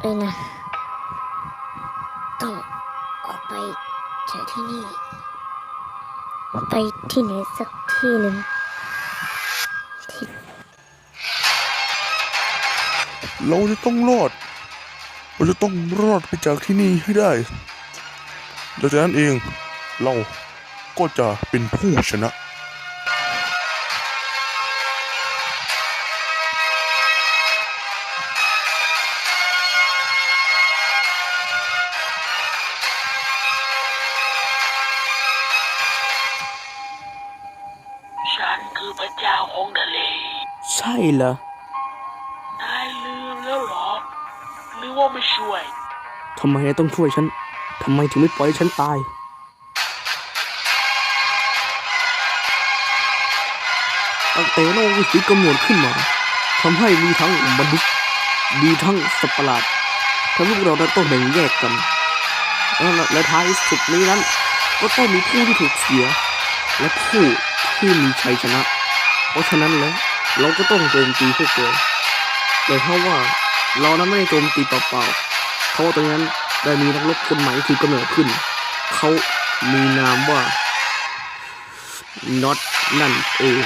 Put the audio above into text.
เอ้ยนะ ต้องออกไปจากที่นี่ ไปที่ไหนสักที่หนึ่งที่เราจะต้องรอด เราจะต้องรอดไปจากที่นี่ให้ได้ แล้วจากนั้นเองเราก็จะเป็นผู้ชนะ คือพระเจ้าของทะเล ใช่เหรอ นายลืมแล้วเหรอ หรือว่าไม่ช่วย ทำไมต้องช่วยฉัน ทำไมถึงไม่ปล่อยให้ฉันตาย ตั้งแต่โลกวิถีกำเนิดขึ้นมาทำให้มีทั้งมนุษย์มีทั้งสัตว์ประหลาดทำให้พวกเรานั้นต้องแบ่งแยกกัน และและท้ายสุดนี้นั้น ก็ต้องมีผู้ที่ถูกเสีย และผู้ ที่มีชัยชนะ เพราะฉะนั้นแล้วเราก็ต้องโจมตีพวกเขาแต่ถ้าว่าเรานั้นไม่ได้โจมตีเปล่าๆเพราะตรงนั้นได้มีนักรบคนใหม่ที่กำเนิดขึ้น เขามีนามว่าน็อตนั่นเอง